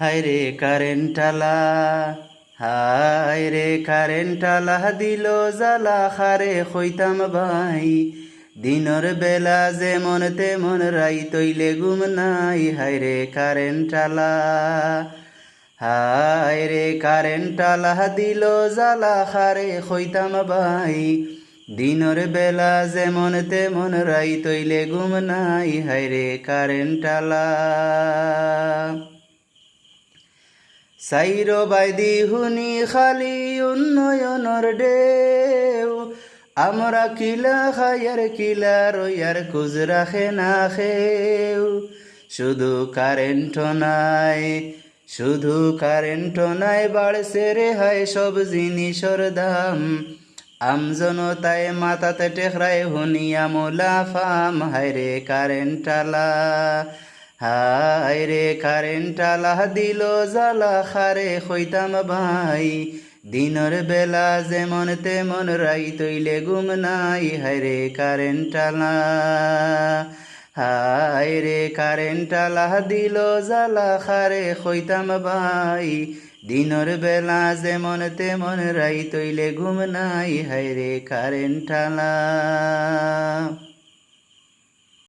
হায় রে কারেন্টালা হায় রে কারেন্টালা দিল জালা খারে খইতাম ভাই। দিনর বেলা যেমন তেমন রাই তৈলে গুম নাই হায় রে কারেন্টালা হায় রে কারেন্টালা দিল জালা খারে খইতাম ভাই। দিনর বেলা যেমন তেমন রাই তৈলে গুম নাই হায় রে কারেন্টালা। সাইর বাইদি হুনি খালি উন্নয়নর ডেউ আমরা কিলা খায়ার কিলা রইয়ার কুজ রাখে না খেউ। শুধু কারেন্ট নাই, শুধু কারেন্ট নাই, বাড়ছে রে হায় সব জিনিসর দাম। আমজনতায় মাথাতে টেকরায় হুনিয়া মুলাফাম হায় রে কারেন্টালা হায় রে কারেন্টালা দিল জালা খারে খইতাম ভাই। দিনর বেলা যেমন তেমন রাই তৈলে গুম নাই, হায় রে কারেন্টালা হায় রে কারেন্টালা দিল জালা খারে খইতাম ভাই। দিনর বেলা যেমন তেমন রাই তৈলে ঘুম নাই, হায় রে কারেন্টালা